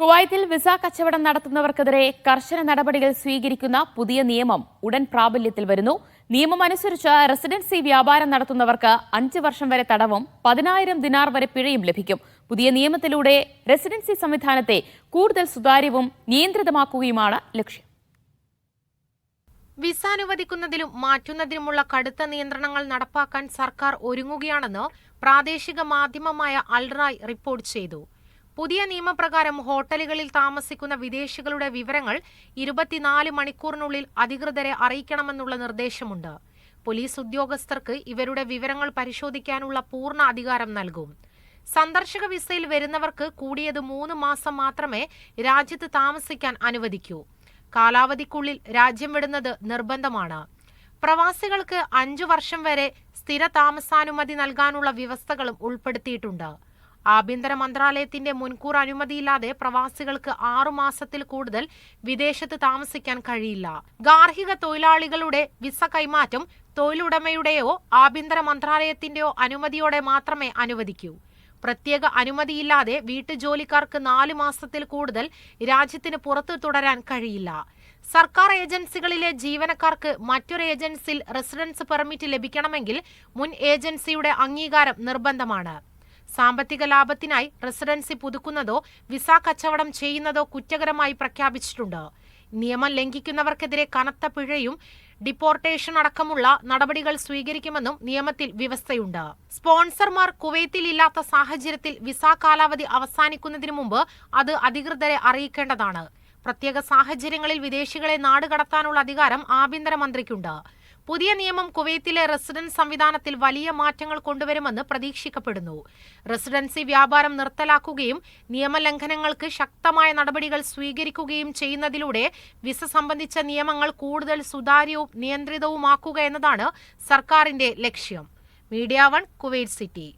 കുവൈത്തിൽ വിസ കച്ചവടം നടത്തുന്നവർക്കെതിരെ കർശന നടപടികൾ സ്വീകരിക്കുന്ന പുതിയ നിയമം ഉടൻ പ്രാബല്യത്തിൽ വരുന്നു. നിയമം അനുസരിച്ച് റെസിഡൻസി വ്യാപാരം നടത്തുന്നവർക്ക് അഞ്ച് വർഷം വരെ തടവും പതിനായിരം ദിനാർ വരെ പിഴയും ലഭിക്കും. പുതിയ നിയമത്തിലൂടെ റെസിഡൻസി സംവിധാനത്തെ കൂടുതൽ സുതാര്യവും നിയന്ത്രിതമാക്കുകയുമാണ് ലക്ഷ്യം. വിസ അനുവദിക്കുന്നതിലും മാറ്റുന്നതിനുമുള്ള കടുത്ത നിയന്ത്രണങ്ങൾ നടപ്പാക്കാൻ സർക്കാർ ഒരുങ്ങുകയാണെന്ന് പ്രാദേശിക മാധ്യമമായ അൽറായ് റിപ്പോർട്ട് ചെയ്തു. പുതിയ നിയമപ്രകാരം ഹോട്ടലുകളിൽ താമസിക്കുന്ന വിദേശികളുടെ വിവരങ്ങൾ ഇരുപത്തിനാല് മണിക്കൂറിനുള്ളിൽ അധികൃതരെ അറിയിക്കണമെന്നുള്ള നിർദ്ദേശമുണ്ട്. പോലീസ് ഉദ്യോഗസ്ഥർക്ക് ഇവരുടെ വിവരങ്ങൾ പരിശോധിക്കാനുള്ള പൂർണ അധികാരം നൽകും. സന്ദർശക വിസയിൽ വരുന്നവർക്ക് കൂടിയത് മൂന്ന് മാസം മാത്രമേ രാജ്യത്ത് താമസിക്കാൻ അനുവദിക്കൂ. കാലാവധിക്കുള്ളിൽ രാജ്യം വിടുന്നത് നിർബന്ധമാണ്. പ്രവാസികൾക്ക് അഞ്ചു വർഷം വരെ സ്ഥിര താമസാനുമതി നൽകാനുള്ള വ്യവസ്ഥകളും ഉൾപ്പെടുത്തിയിട്ടുണ്ട്. ആഭ്യന്തര മന്ത്രാലയത്തിന്റെ മുൻകൂർ അനുമതിയില്ലാതെ പ്രവാസികൾക്ക് ആറുമാസത്തിൽ കൂടുതൽ വിദേശത്ത് താമസിക്കാൻ കഴിയില്ല. ഗാർഹിക തൊഴിലാളികളുടെ വിസ കൈമാറ്റം തൊഴിലുടമയുടെയോ ആഭ്യന്തര മന്ത്രാലയത്തിന്റെയോ അനുമതിയോടെ മാത്രമേ അനുവദിക്കൂ. പ്രത്യേക അനുമതിയില്ലാതെ വീട്ടുജോലിക്കാർക്ക് നാല് മാസത്തിൽ കൂടുതൽ രാജ്യത്തിന് പുറത്തു തുടരാൻ കഴിയില്ല. സർക്കാർ ഏജൻസികളിലെ ജീവനക്കാർക്ക് മറ്റൊരു ഏജൻസിയിൽ റെസിഡൻസ് പെർമിറ്റ് ലഭിക്കണമെങ്കിൽ മുൻ ഏജൻസിയുടെ അംഗീകാരം നിർബന്ധമാണ്. സാമ്പത്തിക ലാഭത്തിനായി റെസിഡൻസി പുതുക്കുന്നതോ വിസ കച്ചവടം ചെയ്യുന്നതോ കുറ്റകരമായി പ്രഖ്യാപിച്ചിട്ടുണ്ട്. നിയമം ലംഘിക്കുന്നവർക്കെതിരെ കനത്ത പിഴയും ഡിപ്പോർട്ടേഷൻ അടക്കമുള്ള നടപടികൾ സ്വീകരിക്കുമെന്നും നിയമത്തിൽ വ്യവസ്ഥയുണ്ട്. സ്പോൺസർമാർ കുവൈത്തിൽ ഇല്ലാത്ത സാഹചര്യത്തിൽ വിസ കാലാവധി അവസാനിക്കുന്നതിന് മുമ്പ് അത് അധികൃതരെ അറിയിക്കേണ്ടതാണ്. പ്രത്യേക സാഹചര്യങ്ങളിൽ വിദേശികളെ നാടുകടത്താനുള്ള അധികാരം ആഭ്യന്തരമന്ത്രിക്കുണ്ട്. പുതിയ നിയമം കുവൈത്തിലെ റെസിഡൻസ് സംവിധാനത്തിൽ വലിയ മാറ്റങ്ങൾ കൊണ്ടുവരുമെന്ന് പ്രതീക്ഷിക്കപ്പെടുന്നു. റെസിഡൻസി വ്യാപാരം നിർത്തലാക്കുകയും നിയമലംഘനങ്ങൾക്ക് ശക്തമായ നടപടികൾ സ്വീകരിക്കുകയും ചെയ്യുന്നതിലൂടെ വിസ സംബന്ധിച്ച നിയമങ്ങൾ കൂടുതൽ സുതാര്യവും നിയന്ത്രിതവുമാക്കുക എന്നതാണ് സർക്കാരിന്റെ ലക്ഷ്യം. Media One Kuwait City.